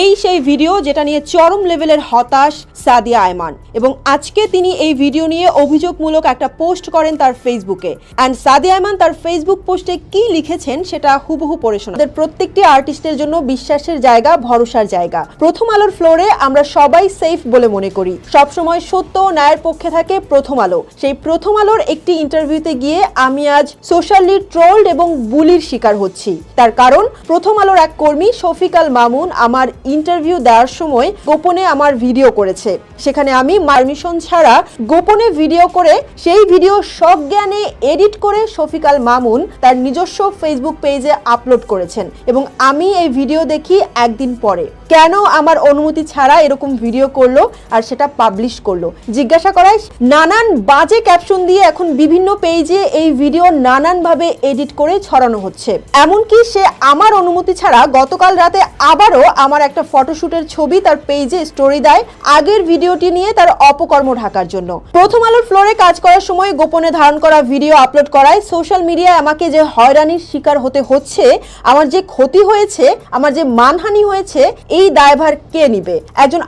এই সেই ভিডিও যেটা নিয়ে চরম লেভেলের হতাশ সাদিয়া আয়মান। এবং আজকে তিনি এই ভিডিও নিয়ে অভিযোগমূলক একটা পোস্ট করেন তার ফেসবুকে অ্যান্ড সাদিয়া আয়মান তার ফেসবুক পোস্টে কি লিখেছেন সেটা হুবহু পড়ে শোনা। প্রত্যেকটি আর্টিস্টের জন্য বিশ্বাসের জায়গা, ভরসার জায়গা। প্রথম আলোর ফ্লোরে আমরা সবাই সেফ বলে মনে করি। সবসময় সত্য ও ন্যায়ের পক্ষে থাকে প্রথম আলো। সেই প্রথম আলোর একটি ইন্টারভিউতে গিয়ে আমি আজ সোশ্যালি ট্রোলড এবং বুলির শিকার হচ্ছি। তার কারণ, প্রথম আলোর এক কর্মী শফিকাল মামুন আমার ইন্টারভিউ দেওয়ার সময় গোপনে আমার ভিডিও করেছে। সেখানে আমি পারমিশন ছাড়া গোপনে ভিডিও করে সেই ভিডিও সব জ্ঞানে এডিট করে শফিকাল মামুন তার নিজস্ব ফেসবুক পেজে আপলোড করেছেন এবং আমি এই ভিডিও দেখি একদিন পরে। কেন আমার অনুমতি ছাড়া এরকম ভিডিও করল আর সেটা পাবলিশ করল? জিজ্ঞাসা করায় নানান বাজে ক্যাপশন দিয়ে এখন বিভিন্ন পেজে এই ভিডিও নানানভাবে এডিট করে ছড়ানো হচ্ছে। এমনকি সে আমার অনুমতি ছাড়া গতকাল রাতে আবারও আমার একটা ফটোশুটের ছবি তার পেজে স্টোরি দেয় আগের ভিডিওটি নিয়ে তার অপকর্ম ঢাকার জন্য। প্রথম আলোর ফ্লোরে কাজ করার সময় গোপনে ধারণ করা ভিডিও আপলোড করায় সোশ্যাল মিডিয়ায় আমাকে যে হয়রানির শিকার হতে হচ্ছে, আমার যে ক্ষতি হয়েছে, আমার যে মানহানি হয়েছে এই দায়ভার কে নিবে? একজন